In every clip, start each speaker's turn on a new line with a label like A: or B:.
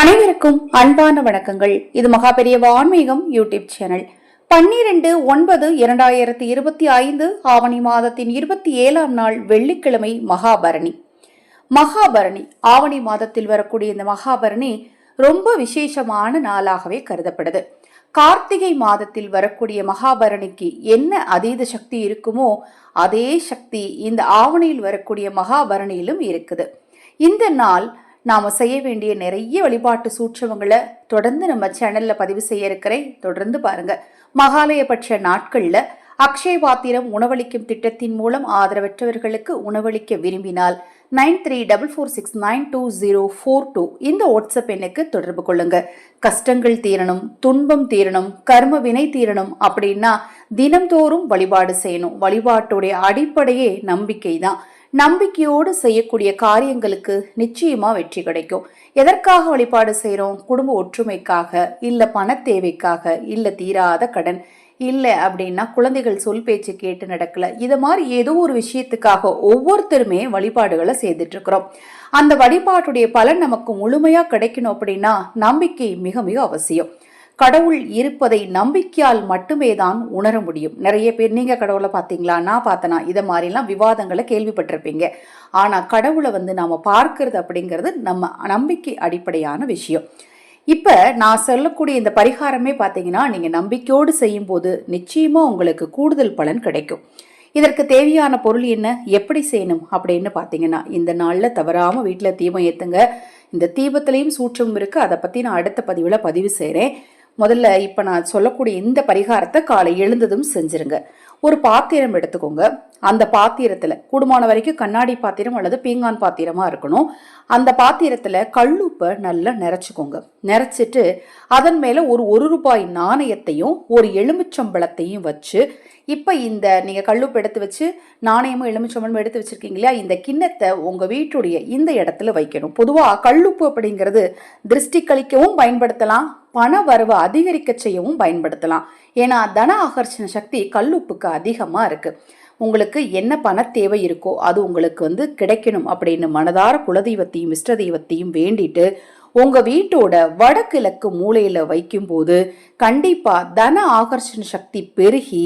A: அனைவருக்கும் அன்பான வணக்கங்கள். இது மகாபெரியவ ஆன்மீகம் யூடியூப் சேனல். பன்னிரண்டு ஒன்பது இரண்டாயிரத்தி இருபத்தி ஐந்து ஆவணி மாதத்தின் இருபத்தி ஏழாம் நாள் வெள்ளிக்கிழமை மகாபரணி. மகாபரணி ஆவணி மாதத்தில் வரக்கூடிய இந்த மகாபரணி ரொம்ப விசேஷமான நாளாகவே கருதப்படுது. கார்த்திகை மாதத்தில் வரக்கூடிய மகாபரணிக்கு என்ன அதீத சக்தி இருக்குமோ அதே சக்தி இந்த ஆவணியில் வரக்கூடிய மகாபரணியிலும் இருக்குது. இந்த நாள் நாம் செய்ய வேண்டிய நிறைய வழிபாட்டு சூட்சமங்களை தொடர்ந்து நம்ம சேனலில் பதிவு செய்ய இருக்கிறேன். தொடர்ந்து பாருங்க. மகாலயபட்ச நாட்களில் அக்ஷய பாத்திரம் உணவளிக்கும் திட்டத்தின் மூலம் ஆதரவற்றவர்களுக்கு உணவளிக்க விரும்பினால் nine three double four six nine two zero four two இந்த வாட்ஸ்அப் எண்ணுக்கு தொடர்பு கொள்ளுங்க. கஷ்டங்கள் தீரணும் துன்பம் தீரணும் கர்ம வினை தீரணும் அப்படின்னா தினம்தோறும் வழிபாடு செய்யணும். வழிபாட்டுடைய அடிப்படையே நம்பிக்கை தான் நம்பிக்கையோடு செய்யக்கூடிய காரியங்களுக்கு நிச்சயமா வெற்றி கிடைக்கும். எதற்காக வழிபாடு செய்கிறோம் குடும்ப ஒற்றுமைக்காக இல்லை பண தேவைக்காக இல்லை தீராத கடன் இல்லை அப்படின்னா குழந்தைகள் சொல் பேச்சு கேட்டு நடக்கல. இது மாதிரி ஏதோ ஒரு விஷயத்துக்காக ஒவ்வொருத்தருமே வழிபாடுகளை செய்துட்டு இருக்கிறோம் அந்த வழிபாட்டுடைய பலன் நமக்கு முழுமையாக கிடைக்கணும் அப்படின்னா நம்பிக்கை மிக மிக அவசியம். கடவுள் இருப்பதை நம்பிக்கையால் மட்டுமே தான் உணர முடியும். நிறைய பேர் நீங்கள் கடவுளை பார்த்தீங்களா? நான் பார்த்தனா இதை மாதிரிலாம் விவாதங்களை கேள்விப்பட்டிருப்பீங்க. ஆனால் கடவுளை வந்து நாம் பார்க்கறது அப்படிங்கிறது நம்ம நம்பிக்கை அடிப்படையான விஷயம். இப்போ நான் சொல்லக்கூடிய இந்த பரிகாரமே பார்த்தீங்கன்னா நீங்கள் நம்பிக்கையோடு செய்யும்போது நிச்சயமாக உங்களுக்கு கூடுதல் பலன் கிடைக்கும். இதற்கு தேவையான பொருள் என்ன? எப்படி செய்யணும் அப்படின்னு பார்த்தீங்கன்னா இந்த நாளில் தவறாமல் வீட்டில் தீபம் ஏற்றுங்க இந்த தீபத்திலையும் சூற்றமும் இருக்குது அதை பற்றி நான் அடுத்த பதிவில் பதிவு செய்கிறேன் முதல்ல இப்போ நான் சொல்லக்கூடிய இந்த பரிகாரத்தை காலை எழுந்ததும் செஞ்சிருங்க. ஒரு பாத்திரம் எடுத்துக்கோங்க. அந்த பாத்திரத்தில் கூடுமான வரைக்கும் கண்ணாடி பாத்திரம் அல்லது பீங்கான் பாத்திரமாக இருக்கணும். அந்த பாத்திரத்தில் கல்லுப்பை நல்லா நிறச்சிக்கோங்க. நிறச்சிட்டு அதன் மேலே ஒரு ஒரு ரூபாய் நாணயத்தையும் ஒரு எலுமிச்சம்பழத்தையும் வச்சு இப்போ இந்த நீங்கள் கல்லுப்பு எடுத்து வச்சு நாணயமும் எலுமிச்சம்பழமும் எடுத்து வச்சுருக்கீங்க இல்லையா? இந்த கிண்ணத்தை உங்கள் வீட்டுடைய இந்த இடத்துல வைக்கணும். பொதுவாக கல்லுப்பு அப்படிங்கிறது திருஷ்டி கழிக்கவும் பயன்படுத்தலாம். பண வரவு அதிகரிக்க செய்யவும் பயன்படுத்தலாம். ஏன்னா தன ஆகர்ஷண சக்தி கல்லுப்புக்கு அதிகமாக இருக்குது உங்களுக்கு என்ன பண தேவை இருக்கோ அது உங்களுக்கு வந்து கிடைக்கணும் அப்படின்னு மனதார குலதெய்வத்தையும் இஷ்ட தெய்வத்தையும் வேண்டிட்டு உங்கள் வீட்டோட வடகிழக்கு மூலையில் வைக்கும்போது கண்டிப்பாக தன ஆகர்ஷண சக்தி பெருகி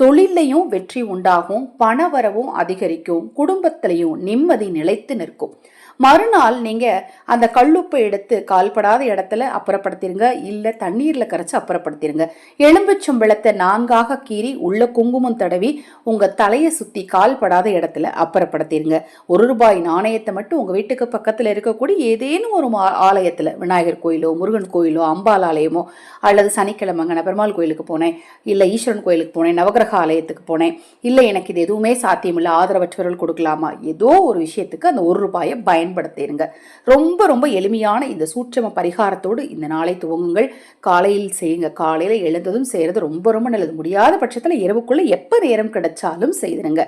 A: தொழிலையும் வெற்றி உண்டாகும் பணவரவும் அதிகரிக்கும் குடும்பத்திலையும் நிம்மதி நிலைத்து நிற்கும். மறுநாள் நீங்கள் அந்த கல்லுப்பை எடுத்து கால்படாத இடத்துல அப்புறப்படுத்திடுங்க இல்லை தண்ணீரில் கரைச்சி அப்புறப்படுத்திடுங்க எலும்புச்சம்பளத்தை நான்காக கீறி உள்ள குங்குமம் தடவி உங்கள் தலையை சுற்றி கால்படாத இடத்துல அப்புறப்படுத்திடுங்க ஒரு ரூபாய் நாணயத்தை மட்டும் உங்கள் வீட்டுக்கு பக்கத்தில் இருக்கக்கூடிய ஏதேனும் ஒரு ஆலயத்தில் விநாயகர் கோயிலோ முருகன் கோயிலோ அம்பாள் ஆலயமோ அல்லது சனிக்கிழமைங்க பெருமாள் கோயிலுக்கு போனேன். இல்லை ஈஸ்வரன் கோயிலுக்கு போனேன் நவகிரக ஆலயத்துக்கு போனேன். இல்லை எனக்கு இது எதுவுமே சாத்தியமில்லை ஆதரவற்றவர்கள் கொடுக்கலாமா? ஏதோ ஒரு விஷயத்துக்கு அந்த ஒரு ரூபாயை பயன் பயன்படுத்திடுங்க ரொம்ப ரொம்ப எளிமையான இந்த சூட்சம பரிகாரத்தோடு இந்த நாளை துவங்குங்கள். காலையில் செய்யுங்க. காலையில் எழுந்ததும் செய்கிறது ரொம்ப ரொம்ப நல்லது. முடியாத பட்சத்தில் இரவுக்குள்ளே எப்போ நேரம் கிடைச்சாலும் செய்திருங்க.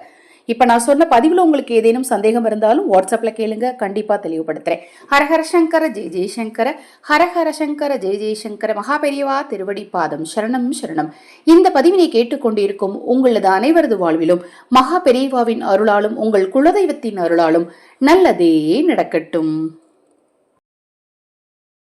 A: இப்போ நான் சொன்ன பதிவில் உங்களுக்கு ஏதேனும் சந்தேகம் இருந்தாலும் வாட்ஸ்அப்பில் கேளுங்க. கண்டிப்பாக தெளிவுபடுத்துகிறேன் ஹரஹர சங்கர ஜெய் ஜெய்சங்கர ஹரஹர சங்கர ஜெய் ஜெய்சங்கர மகாபெரியவா திருவடி பாதம். சரணம் சரணம். இந்த பதிவினை கேட்டுக்கொண்டிருக்கும் உங்களது அனைவரது வாழ்விலும் மகா பெரியவாவின் அருளாலும் உங்கள் குலதெய்வத்தின் அருளாலும் நல்லதே நடக்கட்டும்.